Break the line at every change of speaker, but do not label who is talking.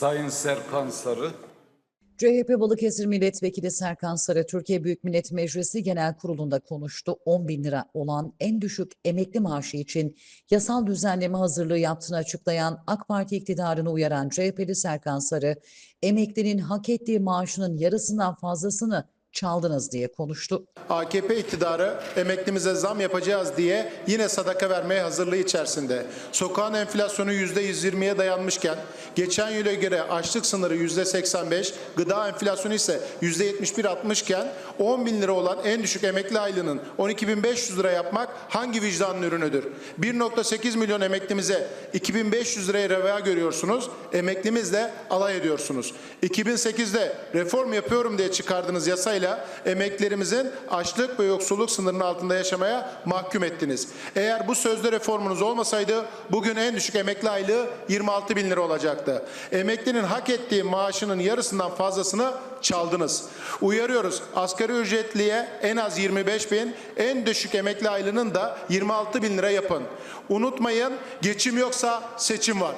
Sayın Serkan Sarı.
CHP Balıkesir Milletvekili Serkan Sarı, Türkiye Büyük Millet Meclisi Genel Kurulu'nda konuştu. 10 bin lira olan en düşük emekli maaşı için yasal düzenleme hazırlığı yaptığını açıklayan AK Parti iktidarını uyaran CHP'li Serkan Sarı, emeklinin hak ettiği maaşının yarısından fazlasını çaldınız diye konuştu.
AKP iktidarı emeklimize zam yapacağız diye yine sadaka vermeye hazırlığı içerisinde. Sokağın enflasyonu %120'ye dayanmışken geçen yıla göre açlık sınırı %85, gıda enflasyonu ise %71 artmışken 10 bin lira olan en düşük emekli aylığının 12.500 lira yapmak hangi vicdanın ürünüdür? 1.8 milyon emeklimize 2500 liraya reva görüyorsunuz, emeklimizle alay ediyorsunuz. 2008'de reform yapıyorum diye çıkardığınız yasayla emeklerimizin açlık ve yoksulluk sınırının altında yaşamaya mahkum ettiniz. Eğer bu sözde reformunuz olmasaydı bugün en düşük emekli aylığı 26 bin lira olacaktı. Emeklinin hak ettiği maaşının yarısından fazlasını çaldınız. Uyarıyoruz asgari ücretliye en az 25 bin, en düşük emekli aylığının da 26 bin lira yapın. Unutmayın geçim yoksa seçim var.